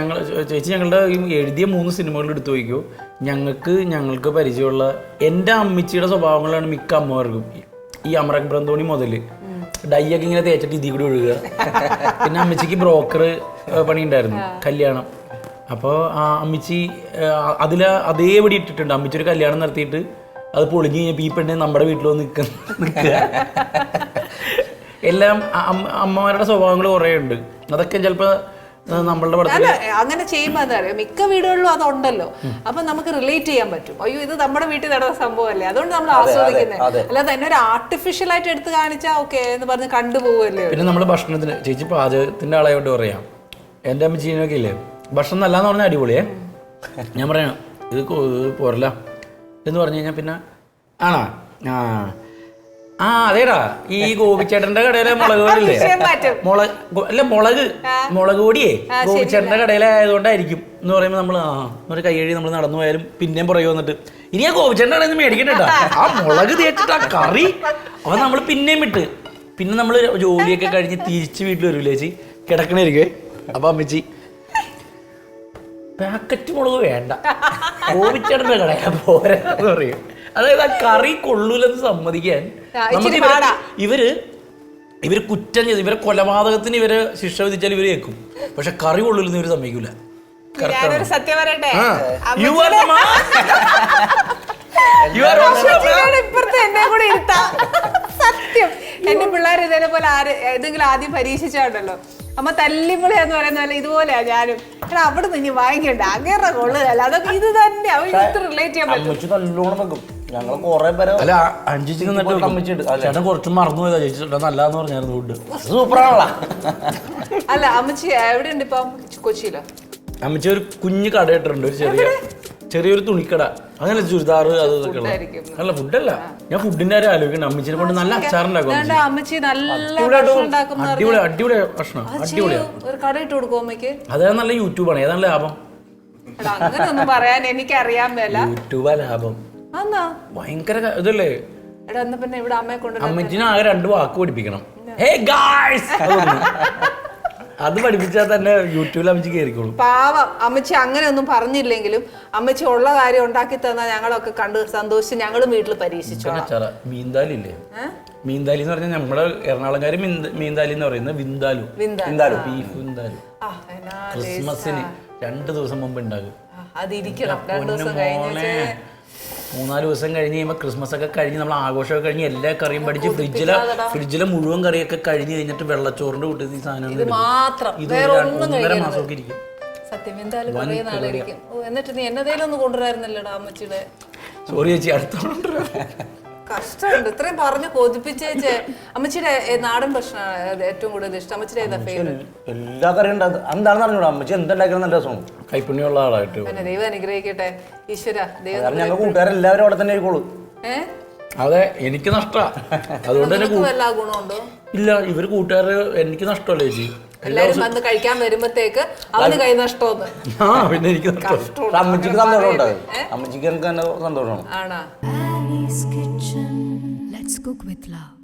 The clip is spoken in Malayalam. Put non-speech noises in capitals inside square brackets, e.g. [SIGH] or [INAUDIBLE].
ഞങ്ങൾ ചേച്ചി ഞങ്ങളുടെ ഈ എഴുതിയ മൂന്ന് സിനിമകൾ എടുത്തു വയ്ക്കൂ. ഞങ്ങൾക്ക് ഞങ്ങൾക്ക് പരിചയമുള്ള എന്റെ അമ്മച്ചിയുടെ സ്വഭാവങ്ങളാണ് മിക്ക അമ്മമാർക്കും. ഈ അമറക് ബ്രന്തോണി മുതൽ ഡയ്യൊക്കെ ഇങ്ങനെ തേച്ചിട്ട് ഇതിൽ കൂടി ഒഴുകുക. പിന്നെ അമ്മച്ചിക്ക് ബ്രോക്കർ പണി ഉണ്ടായിരുന്നു കല്യാണം. അപ്പോൾ ആ അമ്മച്ചി അതിൽ അതേപടി ഇട്ടിട്ടുണ്ട്. അമ്മച്ചി ഒരു കല്യാണം നടത്തിയിട്ട് അത് പൊളിഞ്ഞ് കഴിഞ്ഞപ്പോൾ ഈ പെണ്ണ് നമ്മുടെ വീട്ടിൽ വന്ന് നിൽക്കുക എല്ലാം അമ്മമാരുടെ സ്വഭാവങ്ങൾ കുറേ ഉണ്ട് അതൊക്കെ ചിലപ്പോൾ നമ്മളുടെ അങ്ങനെ ചെയ്യുമ്പോൾ എന്താ പറയുക മിക്ക വീടുകളിലും അതുണ്ടല്ലോ. അപ്പൊ നമുക്ക് റിലേറ്റ് ചെയ്യാൻ പറ്റും. അയ്യോ ഇത് നമ്മുടെ വീട്ടിൽ നടന്ന സംഭവമല്ലേ? അതുകൊണ്ട് നമ്മൾ ആസ്വദിക്കുന്നത് അല്ലാതെ എന്നെ ഒരു ആർട്ടിഫിഷ്യൽ ആയിട്ട് എടുത്ത് കാണിച്ചാൽ ഓക്കെ എന്ന് പറഞ്ഞ് കണ്ടുപോകല്ലേ പിന്നെ നമ്മൾ ഭക്ഷണത്തിന് ചേച്ചി പാചകത്തിന്റെ ആളായോണ്ട് പറയാം. എന്റെ അമ്മ ചീനൊക്കെ ഇല്ലേ? ഭക്ഷണം നല്ലതെന്ന് പറഞ്ഞാൽ അടിപൊളിയേ. ഞാൻ പറയണം ഇത് പോരല്ല. എന്ന് പറഞ്ഞു കഴിഞ്ഞാൽ പിന്നെ ആണോ? ആ. ആ അതേടാ. ഈ ഗോപിച്ചേട്ടന്റെ കടയിലെ മുളക് പൊടിയില്ലേ? മുളക് അല്ല മുളക്. മുളക് പൊടിയേ. ഗോപിച്ചേട്ടന്റെ കടയിലായതുകൊണ്ടായിരിക്കും. എന്ന് പറയുമ്പോൾ നമ്മൾ ആ ഒരു കൈയഴി നമ്മൾ നടന്നു പോയാലും പിന്നെയും പുറകെ വന്നിട്ട് ഇനി ആ ഗോപിച്ചേട്ടന്റെ കടയിൽ നിന്ന് മേടിക്കണ്ട ആ മുളക് തേച്ചിട്ട് ആ കറി. അപ്പൊ നമ്മൾ പിന്നെയും വിട്ട് പിന്നെ നമ്മൾ ജോലിയൊക്കെ കഴിഞ്ഞ് തിരിച്ച് വീട്ടിൽ വരും ചേച്ചി? കിടക്കണേരിക്കേ. അപ്പൊ അമ്മച്ചി പാക്കറ്റ് മുളക് വേണ്ട. ഗോപിച്ചേട്ടന്റെ കടയാ പോരാ എന്ന് പറയും. അതായത് ആ കറി കൊള്ളൂലെന്ന് സമ്മതിക്കാൻ നമുക്ക് ഇവരെ- ഇവർ ഇവർ കുറ്റം ചെയ്ത് ഇവരെ കൊലപാതകത്തിന് ഇവർ ശിക്ഷ വിധിച്ചാൽ ഇവർ കേൾക്കും. പക്ഷെ കറി കൊള്ളൂലെന്ന് ഇവർ സമ്മതിക്കൂല. സത്യം പറയട്ടെ? You are the man. [LAUGHS] You are also the man. ഇപ്പുറത്ത് എന്നെ കൂടെ ഇരുത്താം. സത്യം. എന്റെ പിള്ളേർ ഇതേപോലെ ആര് ഏതെങ്കിലും ആദ്യം പരീക്ഷിച്ചാണ്ടല്ലോ. അമ്മ തല്ലിമുള എന്ന് പറയുന്ന പോലെ ഇതുപോലെയാ ഞാനും. എടാ അവിടെ നിന്ന് ഇനി വാങ്ങിക്കണ്ട. അങ്ങനെ കൊള്ളുകയല്ല അതൊക്കെ ഇത് തന്നെ. അവർ ഇത് റിലേറ്റ് ചെയ്യാൻ പറ്റും. നല്ലോണം ഞങ്ങൾ കൊറേ പേരെ അല്ല അഞ്ചു. ചേട്ടൻ കുറച്ച് മറന്നു പോയതാ ചേച്ചി. ചേട്ടാ നല്ലതെന്ന് പറഞ്ഞായിരുന്നു ഫുഡ് സൂപ്പറാണല്ലോ. അല്ല അമ്മച്ചി എവിടെ ഉണ്ട് ഇപ്പം? കൊച്ചിയിലോ? അമ്മച്ചി ഒരു കുഞ്ഞു കട ഇട്ടിട്ടുണ്ട് ഒരു ചെറിയ ചെറിയൊരു തുണിക്കട. അങ്ങനെ ചുരിദാർ അത് ഇതൊക്കെ. അല്ല ഫുഡല്ല ഞാൻ ഫുഡിന്റെ കാര്യം ആലോചിക്കണം അമ്മച്ചിനെ കൊണ്ട് നല്ല അച്ചാറുണ്ടാക്കും അമ്മച്ചി. നല്ല ഭക്ഷണം ഉണ്ടാക്കുന്ന അടിപൊളി അടിപൊളി ഭക്ഷണം അടിപൊളിയാ. ഒരു കട ഇട്ട് അമ്മയ്ക്ക്? അതായത് നല്ല യൂട്യൂബാണ്. ഏതാണ് ലാഭം? അങ്ങനെയൊന്നും പറയാൻ എനിക്ക് അറിയാൻ മേല. യൂട്യൂബാ ലാഭം. ഭയങ്കര ഇതല്ലേ? എടാ എന്നാ പിന്നെ ഇവിടെ അമ്മയെ കൊണ്ടുവരാൻ അമ്മച്ചിനെ ആകെ രണ്ട് വാക്ക് പഠിപ്പിക്കണം. Hey guys! അത് പഠിപ്പിച്ചാൽ തന്നെ യൂട്യൂബിൽ അമ്മച്ചി കയറിക്കോളും. പാവം. അമ്മച്ചി അങ്ങനെ ഒന്നും പറഞ്ഞില്ലെങ്കിലും അമ്മച്ചി ഉള്ള കാര്യം ഉണ്ടാക്കി തന്നാൽ ഞങ്ങളൊക്കെ കണ്ട് സന്തോഷിച്ച് ഞങ്ങളും വീട്ടിൽ പരീക്ഷിച്ചു മീന്താലില്ലേ മീന്താലി എന്ന് പറഞ്ഞാൽ നമ്മുടെ എറണാകുളംകാർ മീന്താലി എന്ന് പറയുന്നത് വിന്താലു. വിന്താലു. ബീഫ് വിന്താലു. ക്രിസ്മസിന് രണ്ട് ദിവസം മുമ്പ് ഉണ്ടാകും. അതിരിക്കണം. രണ്ടു ദിവസം കഴിഞ്ഞ് മൂന്നാൽ ദിവസം കഴിഞ്ഞ് കഴിയുമ്പോൾ ക്രിസ്മസ് ഒക്കെ കഴിഞ്ഞ് നമ്മൾ ആഘോഷമൊക്കെ കഴിഞ്ഞ് എല്ലാ കറിയും പഠിച്ച് ഫ്രിഡ്ജിലെ ഫ്രിഡ്ജിലെ മുഴുവൻ കറിയൊക്കെ കഴിഞ്ഞ് കഴിഞ്ഞിട്ട് വെള്ളച്ചോറിന്റെ കൂട്ടത്തിൽ ഈ സാധനം ഇത് ഒന്നര മാസമൊക്കെ ഇരിക്കും. സത്യം എന്തായാലും കുറേ നാളായിരിക്കും എന്നിട്ട് നീ എന്നതേലും ഒന്ന് കൊണ്ടുവരായിരുന്നല്ലോടാ അമ്മച്ചിയുടെ? സോറി ചേച്ചി അടുത്തോണ്ട് കഷ്ടമുണ്ട്. ഇത്രയും പറഞ്ഞ് കൊതിപ്പിച്ചേച്ചേ അമ്മച്ചിയുടെ നാടൻ ഭക്ഷണമാണ് ഏറ്റവും കൂടുതൽ ഇഷ്ടം? അമ്മച്ചിയുടെ ഏതാ ഫേവറേറ്റ് എല്ലാ കറിയും എന്താണെന്ന് അറിഞ്ഞൂടാ? അമ്മച്ചി എന്തുണ്ടാക്കണം നല്ല രസമാണ്. കൈപ്പുണ്യമുള്ള ആളായിട്ട്. പിന്നെ ദൈവം അനുഗ്രഹിക്കട്ടെ. ഈശ്വര ദൈവം ഞങ്ങൾ കൂട്ടുകാരെല്ലാവരും അവിടെ തന്നെ ആയിക്കോളൂ ഏ? അതെ എനിക്ക് നഷ്ടാ. അതുകൊണ്ട് തന്നെ ഇല്ല ഇവർ കൂട്ടുകാര് എനിക്ക് നഷ്ടമല്ല ചേച്ചി? എല്ലാരും വന്ന് കഴിക്കാൻ വരുമ്പത്തേക്ക് അവന് കൈ നഷ്ടമെന്ന് ആ പിന്നെ എനിക്ക് നഷ്ടം. അമ്മച്ചിക്ക് സന്തോഷം ഉണ്ടാവും അമ്മച്ചിക്ക് എനിക്ക് തന്നെ സന്തോഷമാണ്. ആണാ. Kitchen. Let's cook with love.